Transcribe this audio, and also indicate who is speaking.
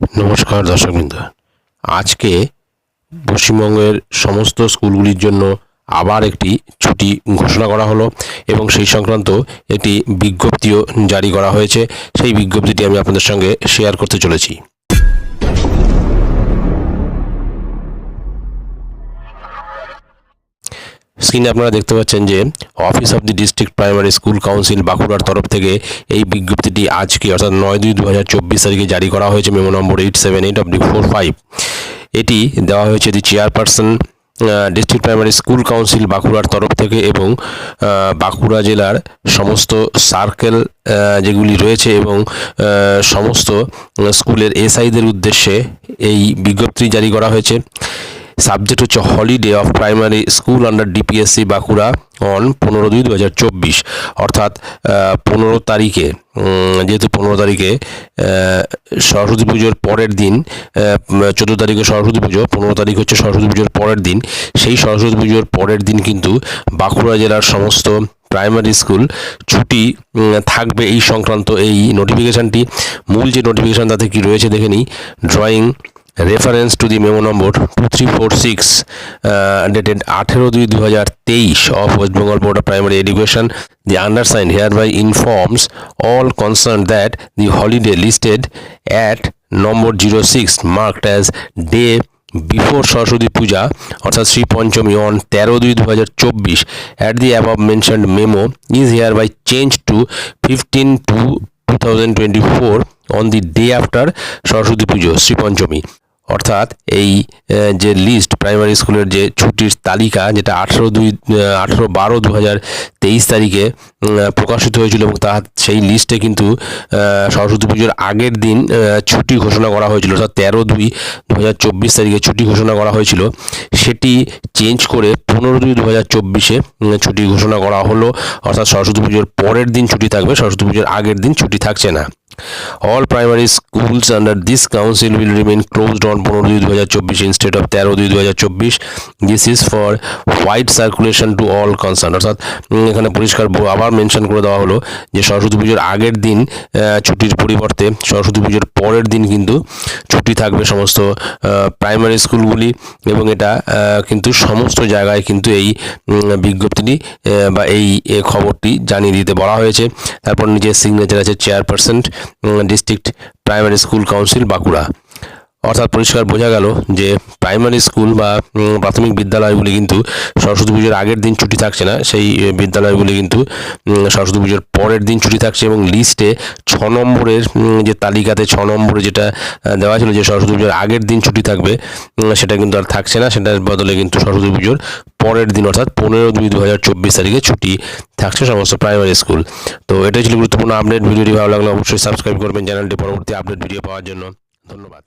Speaker 1: নমস্কার দর্শকবৃন্দ। আজকে পশ্চিমবঙ্গের সমস্ত স্কুলগুলির জন্য আবার একটি ছুটি ঘোষণা করা হলো এবং সেই সংক্রান্ত একটি বিজ্ঞপ্তিও জারি করা হয়েছে। সেই বিজ্ঞপ্তিটি আমি আপনাদের সঙ্গে শেয়ার করতে চলেছি। স্ক্রিনে আপনারা দেখতে পাচ্ছেন যে office of the district primary school council বাঁকুড়ার তরফ থেকে এই বিজ্ঞপ্তিটি আজকে, অর্থাৎ নয় দুই দু তারিখে জারি করা হয়েছে, memo number eight seven eight oblique four five. এটি দেওয়া হয়েছে the chairperson district primary school council বাঁকুড়ার তরফ থেকে এবং বাঁকুড়া জেলার সমস্ত সার্কেল যেগুলি রয়েছে এবং সমস্ত স্কুলের এসআইদের উদ্দেশ্যে এই বিজ্ঞপ্তি জারি করা হয়েছে। সাবজেক্ট হচ্ছে holiday of primary school under DPSC Bankura on পনেরো দুই দু হাজার চব্বিশ। অর্থাৎ পনেরো তারিখে যেহেতু পনেরো তারিখে সরস্বতী পুজোর পরের দিন চোদ্দ তারিখে সরস্বতী পুজো, পনেরো তারিখ হচ্ছে সরস্বতী পুজোর পরের দিন। সেই সরস্বতী পুজোর পরের দিন কিন্তু বাঁকুড়া জেলার সমস্ত প্রাইমারি স্কুল ছুটি থাকবে এই সংক্রান্ত এই নোটিফিকেশানটি মূল যে নোটিফিকেশান তাতে কি রয়েছে দেখে নিই। Drawing reference to the memo number two three four six dated আঠেরো দুই দু হাজার তেইশ of West Bengal board of primary education the undersign hereby informs all concern that the holiday listed at number zero six marked as day before Saraswati Puja অর্থাৎ Shri Panchami on তেরো দুই দু হাজার চব্বিশ at the above mentioned memo is hereby change to fifteen two two thousand twenty four on the day after Saraswati Pujo Shri Panchami অর্থাৎ এই যে list primary স্কুলের যে ছুটির তালিকা, যেটা আঠেরো দুই আঠেরো বারো দু হাজার তেইশ তারিখে প্রকাশিত হয়েছিল এবং তা সেই লিস্টে কিন্তু সরস্বতী পুজোর আগের দিন ছুটি ঘোষণা করা হয়েছিল। অর্থাৎ তেরো দুই দু হাজার চব্বিশ তারিখে ছুটি ঘোষণা করা হয়েছিল। সেটি চেঞ্জ করে পনেরো দুই দু হাজার চব্বিশে ছুটি ঘোষণা করা হলো। অর্থাৎ সরস্বতী পুজোর পরের দিন ছুটি থাকবে, সরস্বতী পুজোর আগের দিন ছুটি থাকছে না। All primary schools under this council will remain closed on পনেরো দুই দু হাজার চব্বিশ instead of তেরো দুই দু হাজার চব্বিশ this is for white circulation to all concern অর্থাৎ এখানে পরিষ্কার আবার মেনশন করে দেওয়া হলো যে সরস্বতী পুজোর আগের দিন ছুটির পরিবর্তে সরস্বতী পুজোর পরের দিন কিন্তু ছুটি থাকবে সমস্ত প্রাইমারি স্কুলগুলি এবং এটা কিন্তু সমস্ত জায়গায় কিন্তু এই বিজ্ঞপ্তিটি বা এই খবরটি জানিয়ে দিতে বলা হয়েছে। তারপর নিজের সিগনেচার আছে chairperson district primary school council Bankura. অর্থাৎ পরিষ্কার বোঝা গেল যে প্রাইমারি স্কুল বা প্রাথমিক বিদ্যালয়গুলি কিন্তু সরস্বতী পুজোর আগের দিন ছুটি থাকছে না। সেই বিদ্যালয়গুলি কিন্তু সরস্বতী পুজোর পরের দিন ছুটি থাকছে এবং লিস্টে ছ নম্বরের যে তালিকাতে ছ নম্বরে যেটা দেওয়া ছিল যে সরস্বতী পুজোর আগের দিন ছুটি থাকবে সেটা কিন্তু আর থাকছে না। সেটার বদলে কিন্তু সরস্বতী পুজোর পরের দিন, অর্থাৎ পনেরো দুই দু হাজার চব্বিশ তারিখে ছুটি থাকছে সমস্ত প্রাইমারি স্কুল তো এটাই ছিল গুরুত্বপূর্ণ আপডেট ভিডিওটি ভালো লাগলে অবশ্যই সাবস্ক্রাইব করবেন। চ্যানেলটি পরবর্তী আপডেট ভিডিও পাওয়ার জন্য। ধন্যবাদ।